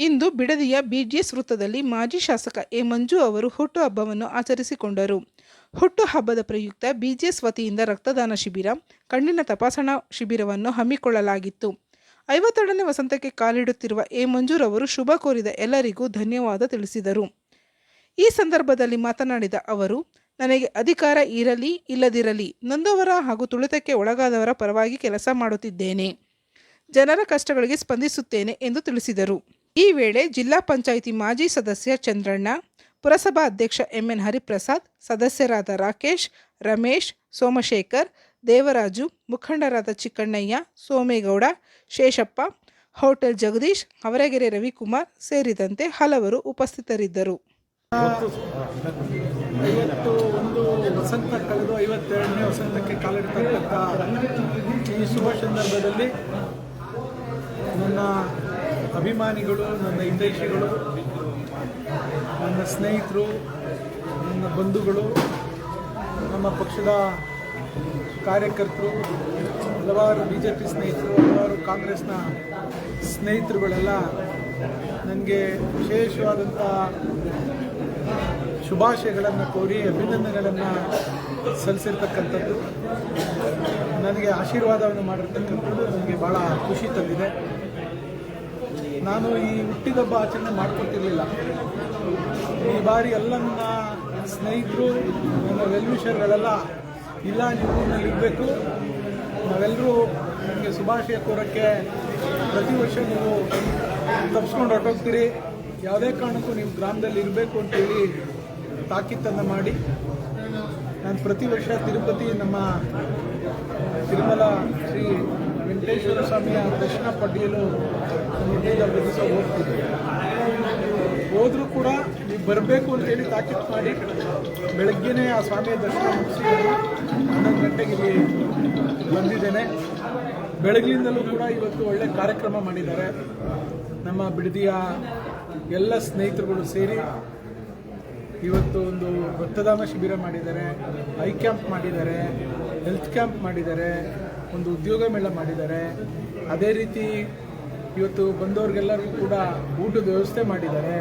ಇಂದು ಬಿಡದಿಯ BGS ವೃತ್ತದಲ್ಲಿ ಮಾಜಿ ಶಾಸಕ ಎ ಮಂಜು ಅವರು ಹುಟ್ಟುಹಬ್ಬವನ್ನು ಆಚರಿಸಿಕೊಂಡರು. ಹುಟ್ಟುಹಬ್ಬದ ಪ್ರಯುಕ್ತ ಬಿಜಿಎಸ್ ವತಿಯಿಂದ ರಕ್ತದಾನ ಶಿಬಿರ, ಕಣ್ಣಿನ ತಪಾಸಣಾ ಶಿಬಿರವನ್ನು ಹಮ್ಮಿಕೊಳ್ಳಲಾಗಿತ್ತು. ಐವತ್ತೆರಡನೇ ವಸಂತಕ್ಕೆ ಕಾಲಿಡುತ್ತಿರುವ ಎ ಮಂಜುರವರು ಶುಭ ಕೋರಿದ ಎಲ್ಲರಿಗೂ ಧನ್ಯವಾದ ತಿಳಿಸಿದರು. ಈ ಸಂದರ್ಭದಲ್ಲಿ ಮಾತನಾಡಿದ ಅವರು, ನನಗೆ ಅಧಿಕಾರ ಇರಲಿ, ಇಲ್ಲದಿರಲಿ, ನೊಂದವರ ಹಾಗೂ ತುಳಿತಕ್ಕೆ ಒಳಗಾದವರ ಪರವಾಗಿ ಕೆಲಸ ಮಾಡುತ್ತಿದ್ದೇನೆ. ಜನರ ಕಷ್ಟಗಳಿಗೆ ಸ್ಪಂದಿಸುತ್ತೇನೆ ಎಂದು ತಿಳಿಸಿದರು. ಈ ವೇಳೆ ಜಿಲ್ಲಾ ಪಂಚಾಯಿತಿ ಮಾಜಿ ಸದಸ್ಯ ಚಂದ್ರಣ್ಣ, ಪುರಸಭಾ ಅಧ್ಯಕ್ಷ ಎಂಎನ್ ಹರಿಪ್ರಸಾದ್, ಸದಸ್ಯರಾದ ರಾಕೇಶ್, ರಮೇಶ್, ಸೋಮಶೇಖರ್, ದೇವರಾಜು, ಮುಖಂಡರಾದ ಚಿಕ್ಕಣ್ಣಯ್ಯ, ಸೋಮೇಗೌಡ, ಶೇಷಪ್ಪ, ಹೋಟೆಲ್ ಜಗದೀಶ್ ಅವರಗೆರೆ ರವಿಕುಮಾರ್ ಸೇರಿದಂತೆ ಹಲವರು ಉಪಸ್ಥಿತರಿದ್ದರು. ಐವತ್ತು ಒಂದು ವಸಂತ ಕಳೆದು ಐವತ್ತೆರಡನೇ ವಸಂತಕ್ಕೆ ಕಾಲಿಡ್ತಕ್ಕಂಥ ಈ ಶುಭ ಸಂದರ್ಭದಲ್ಲಿ ನನ್ನ ಅಭಿಮಾನಿಗಳು, ನನ್ನ ಹಿತೈಷಿಗಳು, ನನ್ನ ಸ್ನೇಹಿತರು, ನನ್ನ ಬಂಧುಗಳು, ನಮ್ಮ ಪಕ್ಷದ ಕಾರ್ಯಕರ್ತರು, ಹಲವಾರು ಬಿ ಜೆ ಪಿ ಸ್ನೇಹಿತರು, ಹಲವಾರು ಕಾಂಗ್ರೆಸ್ನ ಸ್ನೇಹಿತರುಗಳೆಲ್ಲ ನನಗೆ ವಿಶೇಷವಾದಂಥ ಶುಭಾಶಯಗಳನ್ನು ಕೋರಿ ಅಭಿನಂದನೆಗಳನ್ನು ಸಲ್ಲಿಸಿರ್ತಕ್ಕಂಥದ್ದು. ನನಗೆ ಆಶೀರ್ವಾದವನ್ನು ಮಾಡಿರ್ತಕ್ಕಂಥದ್ದು. ನನಗೆ ಭಾಳ ಖುಷಿ ತಂದಿದೆ. ನಾನು ಈ ಹುಟ್ಟಿದಬ್ಬ ಆಚರಣೆ ಮಾಡ್ಕೊತಿರ್ಲಿಲ್ಲ ಈ ಬಾರಿ ಎಲ್ಲ ನನ್ನ ಸ್ನೇಹಿತರು ನನ್ನ ವೆಲ್ವಿಷರ್ಗಳೆಲ್ಲ, ಇಲ್ಲ, ನೀವು ಇರಬೇಕು. ನಾವೆಲ್ಲರೂ ನಿಮಗೆ ಶುಭಾಶಯ ಕೋರೋಕ್ಕೆ ಪ್ರತಿ ವರ್ಷ ನೀವು ತಪ್ಪಿಸ್ಕೊಂಡು ಹೊರಟೋಗ್ತೀರಿ. ಯಾವುದೇ ಕಾರಣಕ್ಕೂ ನೀವು ಗ್ರಾಮದಲ್ಲಿ ಇರಬೇಕು ಅಂತೇಳಿ ತಾಕೀತನ್ನು ಮಾಡಿ. ನಾನು ಪ್ರತಿ ವರ್ಷ ತಿರುಪತಿ ನಮ್ಮ ತಿರುಮಲ ಶ್ರೀ ವೆಂಕಟೇಶ್ವರ ಸ್ವಾಮಿಯ ದರ್ಶನ ಪಡೆಯಲು ದಿವಸ ಹೋಗ್ತಿದ್ದೆ ಹೋದರೂ ಕೂಡ ನೀವು ಬರಬೇಕು ಅಂತ ಹೇಳಿ ತಾಕೀತು ಮಾಡಿ ಬೆಳಗ್ಗೆನೇ ಆ ಸ್ವಾಮಿಯ ದರ್ಶನ ಮುಗಿಸಿ ಹನ್ನೊಂದು ಗಂಟೆಗೆ ಇಲ್ಲಿ ಬಂದಿದ್ದೇನೆ. ಬೆಳಗ್ಲಿಂದಲೂ ಕೂಡ ಇವತ್ತು ಒಳ್ಳೆ ಕಾರ್ಯಕ್ರಮ ಮಾಡಿದ್ದಾರೆ. ನಮ್ಮ ಬಿಡದಿಯ ಎಲ್ಲ ಸ್ನೇಹಿತರುಗಳು ಸೇರಿ ಇವತ್ತು ಒಂದು ರಕ್ತದಾನ ಶಿಬಿರ ಮಾಡಿದ್ದಾರೆ. ಐ ಕ್ಯಾಂಪ್ ಮಾಡಿದ್ದಾರೆ. ಹೆಲ್ತ್ ಕ್ಯಾಂಪ್ ಮಾಡಿದ್ದಾರೆ. ಒಂದು ಉದ್ಯೋಗ ಮೇಳ ಮಾಡಿದ್ದಾರೆ. ಅದೇ ರೀತಿ ಇವತ್ತು ಬಂದವ್ರಿಗೆಲ್ಲರಿಗೂ ಕೂಡ ಊಟದ ವ್ಯವಸ್ಥೆ ಮಾಡಿದ್ದಾರೆ.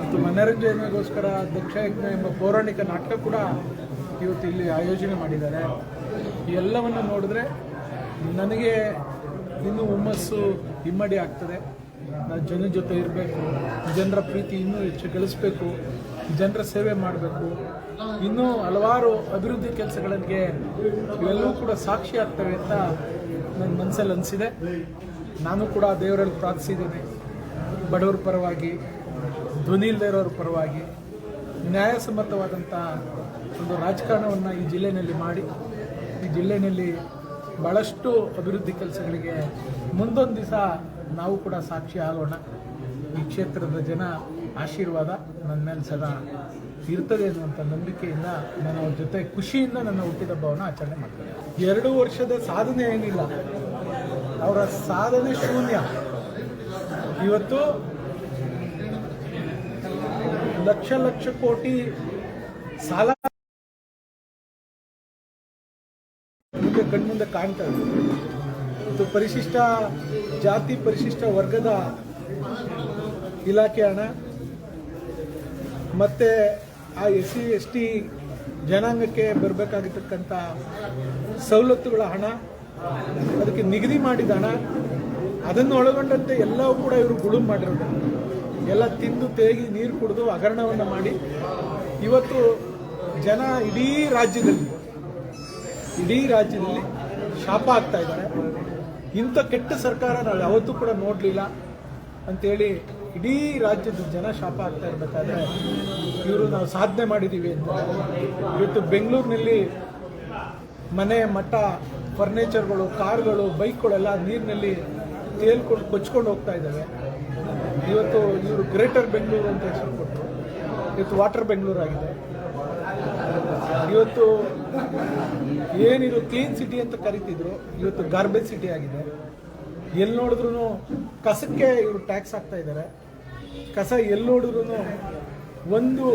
ಮತ್ತು ಮನರಂಜನೆಗೋಸ್ಕರ ದಕ್ಷ ಯಜ್ಞ ಎಂಬ ಪೌರಾಣಿಕ ನಾಟಕ ಕೂಡ ಇವತ್ತು ಇಲ್ಲಿ ಆಯೋಜನೆ ಮಾಡಿದ್ದಾರೆ. ಎಲ್ಲವನ್ನು ನೋಡಿದ್ರೆ ನನಗೆ ಇನ್ನೂ ಹುಮ್ಮಸ್ಸು ಇಮ್ಮಡಿ ಆಗ್ತದೆ. ನಾನು ಜನರ ಜೊತೆ ಇರಬೇಕು, ಜನರ ಪ್ರೀತಿ ಇನ್ನೂ ಹೆಚ್ಚು ಗಳಿಸ್ಬೇಕು, ಜನರ ಸೇವೆ ಮಾಡಬೇಕು. ಇನ್ನೂ ಹಲವಾರು ಅಭಿವೃದ್ಧಿ ಕೆಲಸಗಳಿಗೆ ಇವೆಲ್ಲವೂ ಕೂಡ ಸಾಕ್ಷಿ ಆಗ್ತವೆ ಅಂತ ನನ್ನ ಮನಸ್ಸಲ್ಲಿ ಅನಿಸಿದೆ. ನಾನು ಕೂಡ ದೇವರಲ್ಲಿ ಪ್ರಾರ್ಥಿಸಿದ್ದೇನೆ. ಬಡವರ ಪರವಾಗಿ, ಧ್ವನಿ ಇಲ್ಲದೆ ಇರೋರ ಪರವಾಗಿ ನ್ಯಾಯಸಮ್ಮತವಾದಂಥ ಒಂದು ರಾಜಕಾರಣವನ್ನು ಈ ಜಿಲ್ಲೆಯಲ್ಲಿ ಮಾಡಿ, ಈ ಜಿಲ್ಲೆಯಲ್ಲಿ ಭಾಳಷ್ಟು ಅಭಿವೃದ್ಧಿ ಕೆಲಸಗಳಿಗೆ ಮುಂದೊಂದು ದಿವಸ ನಾವು ಕೂಡ ಸಾಕ್ಷಿ ಆಗೋಣ. ಈ ಕ್ಷೇತ್ರದ ಜನ ಆಶೀರ್ವಾದ ನನ್ನ ಮೇಲೆ ಸದಾ ಇರ್ತದೆ ಅನ್ನುವಂಥ ನಂಬಿಕೆಯಿಂದ ನಾನು ಅವ್ರ ಜೊತೆ ಖುಷಿಯಿಂದ ನನ್ನ ಹುಟ್ಟಿದಬ್ಬವನ್ನು ಆಚರಣೆ ಮಾಡ್ತೇನೆ. ಎರಡು ವರ್ಷದ ಸಾಧನೆ ಏನಿಲ್ಲ. ಅವರ ಸಾಧನೆ ಶೂನ್ಯ. ಇವತ್ತು ಲಕ್ಷ ಲಕ್ಷ ಕೋಟಿ ಸಾಲ ಮುಂದೆ ಕಣ್ಮುಂದೆ ಕಾಣ್ತಾ ಇದೆ. ಮತ್ತು ಪರಿಶಿಷ್ಟ ಜಾತಿ ಪರಿಶಿಷ್ಟ ವರ್ಗದ ಇಲಾಖೆ ಹಣ ಮತ್ತು ಆ ಎಸ್ ಸಿ ಎಸ್ ಟಿ ಜನಾಂಗಕ್ಕೆ ಬರಬೇಕಾಗಿರ್ತಕ್ಕಂಥ ಸವಲತ್ತುಗಳ ಹಣ, ಅದಕ್ಕೆ ನಿಗದಿ ಮಾಡಿದ ಹಣ, ಅದನ್ನು ಒಳಗೊಂಡಂತೆ ಎಲ್ಲವೂ ಕೂಡ ಇವರು ಗುಳು ಮಾಡಿರೋದು. ಎಲ್ಲ ತಿಂದು ತೇಗಿ ನೀರು ಕುಡಿದು ಹಗರಣವನ್ನು ಮಾಡಿ. ಇವತ್ತು ಜನ ಇಡೀ ರಾಜ್ಯದಲ್ಲಿ ಇಡೀ ರಾಜ್ಯದಲ್ಲಿ ಶಾಪ ಆಗ್ತಾ ಇದ್ದಾರೆ. ಇಂಥ ಕೆಟ್ಟ ಸರ್ಕಾರ ನಾವು ಯಾವತ್ತೂ ಕೂಡ ನೋಡಲಿಲ್ಲ ಅಂತೇಳಿ ಇಡೀ ರಾಜ್ಯದ ಜನ ಶಾಪ ಆಗ್ತಾ ಇರಬೇಕಾದ್ರೆ ಇವರು ನಾವು ಸಾಧನೆ ಮಾಡಿದ್ದೀವಿ ಅಂತ. ಇವತ್ತು ಬೆಂಗಳೂರಿನಲ್ಲಿ ಮನೆ, ಮಠ, ಫರ್ನಿಚರ್ಗಳು, ಕಾರ್ಗಳು, ಬೈಕ್ಗಳೆಲ್ಲ ನೀರಿನಲ್ಲಿ ತೇಲ್ಕೊಂಡು ಕೊಚ್ಕೊಂಡು ಹೋಗ್ತಾ ಇದ್ದಾವೆ. ಇವತ್ತು ಇವರು ಗ್ರೇಟರ್ ಬೆಂಗಳೂರು ಅಂತ ಹೆಸರು ಕೊಟ್ಟರು. ಇವತ್ತು ವಾಟರ್ ಬೆಂಗಳೂರು ಆಗಿದೆ ಇವತ್ತು ಏನಿದು ಕ್ಲೀನ್ ಸಿಟಿ ಅಂತ ಕರಿತಿದ್ರು, ಇವತ್ತು ಗಾರ್ಬೇಜ್ ಸಿಟಿ ಆಗಿದೆ. ಎಲ್ಲಿ ನೋಡಿದ್ರು ಕಸಕ್ಕೆ ಇವರು ಟ್ಯಾಕ್ಸ್ ಹಾಕ್ತಾ ಇದ್ದಾರೆ ಕಸ ಎಲ್ಲಿ ನೋಡಿದ್ರು ಒಂದು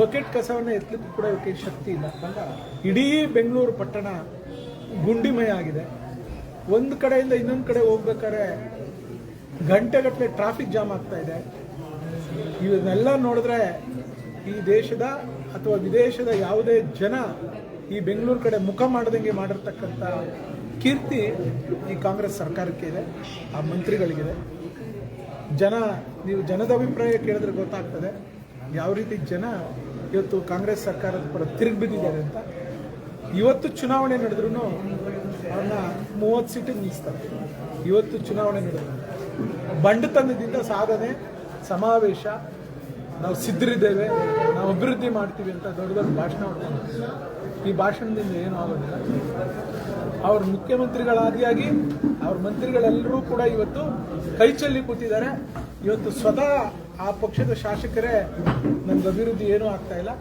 ಬಕೆಟ್ ಕಸವನ್ನು ಎತ್ತಲಿಕ್ಕೂ ಕೂಡ ಇವಕ್ಕೆ ಶಕ್ತಿ ಇಲ್ಲ. ಇಡೀ ಬೆಂಗಳೂರು ಪಟ್ಟಣ ಗುಂಡಿಮಯ ಆಗಿದೆ. ಒಂದು ಕಡೆಯಿಂದ ಇನ್ನೊಂದು ಕಡೆ ಹೋಗ್ಬೇಕಾದ್ರೆ ಗಂಟೆಗಟ್ಟಲೆ ಟ್ರಾಫಿಕ್ ಜಾಮ್ ಆಗ್ತಾ ಇದೆ. ಇವನ್ನೆಲ್ಲ ನೋಡಿದ್ರೆ ಈ ದೇಶದ ಅಥವಾ ವಿದೇಶದ ಯಾವುದೇ ಜನ ಈ ಬೆಂಗಳೂರು ಕಡೆ ಮುಖ ಮಾಡದಂಗೆ ಮಾಡಿರ್ತಕ್ಕಂಥ ಕೀರ್ತಿ ಈ ಕಾಂಗ್ರೆಸ್ ಸರ್ಕಾರಕ್ಕೆ ಇದೆ, ಆ ಮಂತ್ರಿಗಳಿಗಿದೆ. ಜನ, ನೀವು ಜನದ ಅಭಿಪ್ರಾಯ ಕೇಳಿದ್ರೆ ಗೊತ್ತಾಗ್ತದೆ ಯಾವ ರೀತಿ ಜನ ಇವತ್ತು ಕಾಂಗ್ರೆಸ್ ಸರ್ಕಾರದ ಪರ ತಿರುಗಿ ಬಿದ್ದಿದ್ದಾರೆ ಅಂತ. ಇವತ್ತು ಚುನಾವಣೆ ನಡೆದ್ರೂ ಅವ್ರನ್ನ ಮೂವತ್ತು ಸೀಟಿಗೆ ನಿಲ್ಲಿಸ್ತಾರೆ. ಇವತ್ತು ಚುನಾವಣೆ ನಡೆದ್ರು ಬಂಡತನದಿಂದ ಸಾಧನೆ ಸಮಾವೇಶ ನಾವು ಸಿದ್ಧರಿದ್ದೇವೆ, ನಾವು ಅಭಿವೃದ್ಧಿ ಮಾಡ್ತೀವಿ ಅಂತ ದೊಡ್ಡ ದೊಡ್ಡ ಭಾಷಣ ಮಾಡ್ತಾರೆ. ಈ ಭಾಷಣದಿಂದ ಏನೂ ಆಗೋದಿಲ್ಲ. ಅವ್ರ ಮುಖ್ಯಮಂತ್ರಿಗಳಾದಿಯಾಗಿ ಅವ್ರ ಮಂತ್ರಿಗಳೆಲ್ಲರೂ ಕೂಡ ಇವತ್ತು ಕೈ ಚೆಲ್ಲಿ ಕೂತಿದ್ದಾರೆ. ಇವತ್ತು ಸ್ವತಃ ಆ ಪಕ್ಷದ ಶಾಸಕರೇ ನಮ್ಗೆ ಅಭಿವೃದ್ಧಿ ಏನೂ ಆಗ್ತಾ ಇಲ್ಲ.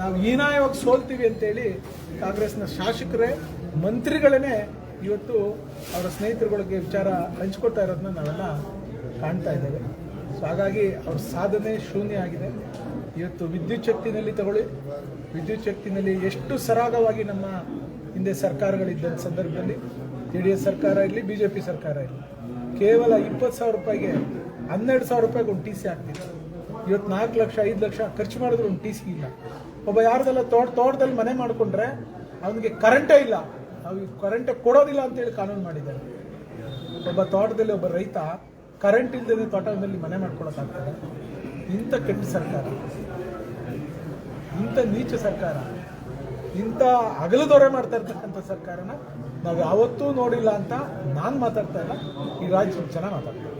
ನಾವು ಹೀನಾಯವಾಗಿ ಸೋಲ್ತೀವಿ ಅಂತೇಳಿ ಕಾಂಗ್ರೆಸ್ನ ಶಾಸಕರೇ ಮಂತ್ರಿಗಳೇ ಇವತ್ತು ಅವರ ಸ್ನೇಹಿತರುಗಳಿಗೆ ವಿಚಾರ ಹಂಚ್ಕೊಳ್ತಾ ಇರೋದನ್ನ ನಾವೆಲ್ಲ ಕಾಣ್ತಾ ಇದ್ದೇವೆ. ಸೊ ಹಾಗಾಗಿ ಅವ್ರ ಸಾಧನೆ ಶೂನ್ಯ ಆಗಿದೆ. ಇವತ್ತು ವಿದ್ಯುತ್ ಶಕ್ತಿನಲ್ಲಿ ತಗೊಳ್ಳಿ. ವಿದ್ಯುತ್ ಶಕ್ತಿನಲ್ಲಿ ಎಷ್ಟು ಸರಾಗವಾಗಿ ನಮ್ಮ ಹಿಂದೆ ಸರ್ಕಾರಗಳಿದ್ದ ಸಂದರ್ಭದಲ್ಲಿ ಜೆ ಡಿ ಎಸ್ ಸರ್ಕಾರ ಇರಲಿ, ಬಿ ಜೆ ಪಿ ಸರ್ಕಾರ ಇರಲಿ, ಕೇವಲ ಇಪ್ಪತ್ತು ಸಾವಿರ ರೂಪಾಯಿಗೆ ಹನ್ನೆರಡು ಸಾವಿರ ರೂಪಾಯಿಗೆ ಒಂದು ಟಿ ಸಿ ಆಗ್ತಿತ್ತು ಇವತ್ತು ನಾಲ್ಕು ಲಕ್ಷ, ಐದು ಲಕ್ಷ ಖರ್ಚು ಮಾಡಿದ್ರು ಒಂದು ಟಿ ಸಿ ಇಲ್ಲ. ಒಬ್ಬ ಯಾರ್ದೆಲ್ಲ ತೋಟ ತೋಟದಲ್ಲಿ ಮನೆ ಮಾಡಿಕೊಂಡ್ರೆ ಅವನಿಗೆ ಕರೆಂಟೇ ಇಲ್ಲ. ಅವ್ರಿಗೆ ಕರೆಂಟೇ ಕೊಡೋದಿಲ್ಲ ಅಂತೇಳಿ ಕಾನೂನು ಮಾಡಿದ್ದಾರೆ. ಒಬ್ಬ ತೋಟದಲ್ಲಿ ಒಬ್ಬ ರೈತ ಕರೆಂಟ್ ಇಲ್ಲದೆ ತೋಟದಲ್ಲಿ ಮನೆ ಮಾಡ್ಕೊಳಕ್ಕಾಗ್ತದೆ? ಇಂಥ ಕೆಟ್ಟ ಸರ್ಕಾರ, ಇಂಥ ನೀಚ ಸರ್ಕಾರ, ಇಂಥ ಅಗಲದೊರೆ ಮಾಡ್ತಾ ಇರ್ತಕ್ಕಂಥ ಸರ್ಕಾರನ ನಾವು ಯಾವತ್ತೂ ನೋಡಿಲ್ಲ ಅಂತ ನಾನು ಮಾತಾಡ್ತಾ ಇಲ್ಲ, ಈ ರಾಜ್ಯದ ಜನ ಮಾತಾಡ್ತಾರೆ.